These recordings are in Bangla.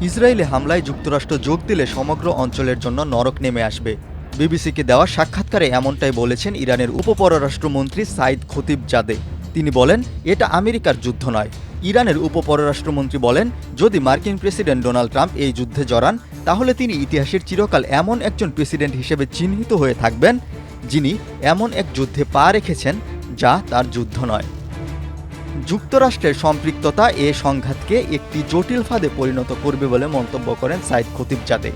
ইসরায়েলে হামলায় যুক্তরাষ্ট্র যোগ দিলে সমগ্র অঞ্চলের জন্য নরক নেমে আসবে। বিবিসিকে দেওয়া সাক্ষাৎকারে এমনটাই বলেছেন ইরানের উপপররাষ্ট্রমন্ত্রী সাইদ খতিব জাদে। তিনি বলেন, এটা আমেরিকার যুদ্ধ নয়। ইরানের উপপররাষ্ট্রমন্ত্রী বলেন, যদি মার্কিন প্রেসিডেন্ট ডোনাল্ড ট্রাম্প এই যুদ্ধে জড়ান, তাহলে তিনি ইতিহাসের চিরকাল এমন একজন প্রেসিডেন্ট হিসেবে চিহ্নিত হয়ে থাকবেন, যিনি এমন এক যুদ্ধে পা রেখেছেন যা তার যুদ্ধ নয়। যুক্তরাষ্ট্রের সম্পৃক্ততা এ সংঘাতকে একটি জটিল ফাঁদে পরিণত করবে বলে মন্তব্য করেন সাইদ খতিবজাদে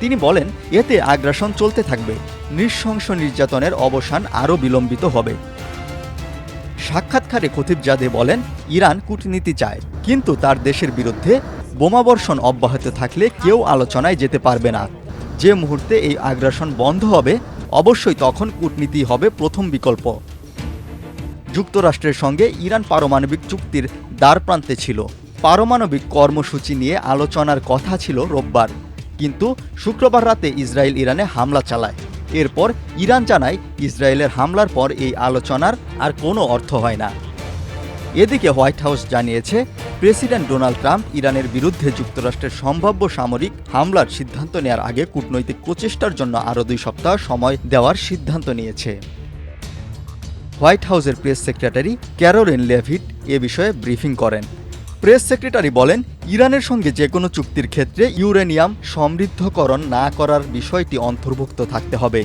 তিনি বলেন, এতে আগ্রাসন চলতে থাকবে, নৃশংস নির্যাতনের অবসান আরও বিলম্বিত হবে। সাক্ষাৎকারে খতিবজাদে বলেন, ইরান কূটনীতি চায়, কিন্তু তার দেশের বিরুদ্ধে বোমাবর্ষণ অব্যাহত থাকলে কেউ আলোচনায় যেতে পারবে না। যে মুহূর্তে এই আগ্রাসন বন্ধ হবে, অবশ্যই তখন কূটনীতি হবে প্রথম বিকল্প। যুক্তরাষ্ট্রের সঙ্গে ইরান পারমাণবিক চুক্তির দ্বারপ্রান্তে ছিল। পারমাণবিক কর্মসূচি নিয়ে আলোচনার কথা ছিল রোববার। কিন্তু শুক্রবার রাতে ইসরায়েল ইরানে হামলা চালায়। এরপর ইরান জানায় ইসরায়েলের হামলার পর এই আলোচনার আর কোনো অর্থ হয় না। এদিকে হোয়াইট হাউস জানিয়েছে, প্রেসিডেন্ট ডোনাল্ড ট্রাম্প ইরানের বিরুদ্ধে যুক্তরাষ্ট্রের সম্ভাব্য সামরিক হামলার সিদ্ধান্ত নেওয়ার আগে কূটনৈতিক প্রচেষ্টার জন্য আরও দুই সপ্তাহ সময় দেওয়ার সিদ্ধান্ত নিয়েছে। হোয়াইট হাউসের প্রেস সেক্রেটারি ক্যারোলিন লেভিট এ বিষয়ে ব্রিফিং করেন। প্রেস সেক্রেটারি বলেন, ইরানের সঙ্গে যে কোনো চুক্তির ক্ষেত্রে ইউরেনিয়াম সমৃদ্ধকরণ না করার বিষয়টি অন্তর্ভুক্ত থাকতে হবে।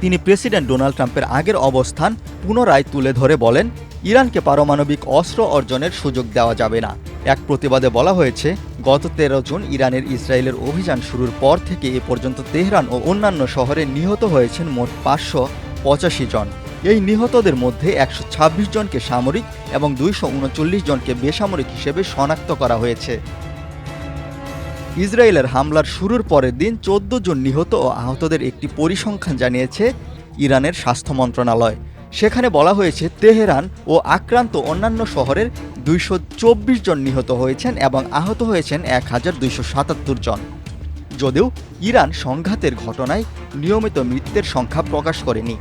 তিনি প্রেসিডেন্ট ডোনাল্ড ট্রাম্পের আগের অবস্থান পুনরায় তুলে ধরে বলেন, ইরানকে পারমাণবিক অস্ত্র অর্জনের সুযোগ দেওয়া যাবে না। এক প্রতিবাদে বলা হয়েছে, গত তেরো জুন ইরানের ইসরায়েলের অভিযান শুরুর পর থেকে এ পর্যন্ত তেহরান ও অন্যান্য শহরে নিহত হয়েছেন মোট পাঁচশো পঁচাশি জন। এই নিহতদের মধ্যে একশো ছাব্বিশ জনকে সামরিক এবং দুইশো উনচল্লিশ জনকে বেসামরিক হিসেবে শনাক্ত করা হয়েছে। ইসরায়েলের হামলার শুরুর পরের দিন চোদ্দ জন নিহত ও আহতদের একটি পরিসংখ্যান জানিয়েছে ইরানের স্বাস্থ্য মন্ত্রণালয়। সেখানে বলা হয়েছে, তেহরান ও আক্রান্ত অন্যান্য শহরের দুইশো চব্বিশ জন নিহত হয়েছেন এবং আহত হয়েছেন এক হাজার দুইশো সাতাত্তর জন। যদিও ইরান সংঘাতের ঘটনায় নিয়মিত মৃত্যুর সংখ্যা প্রকাশ করেনি।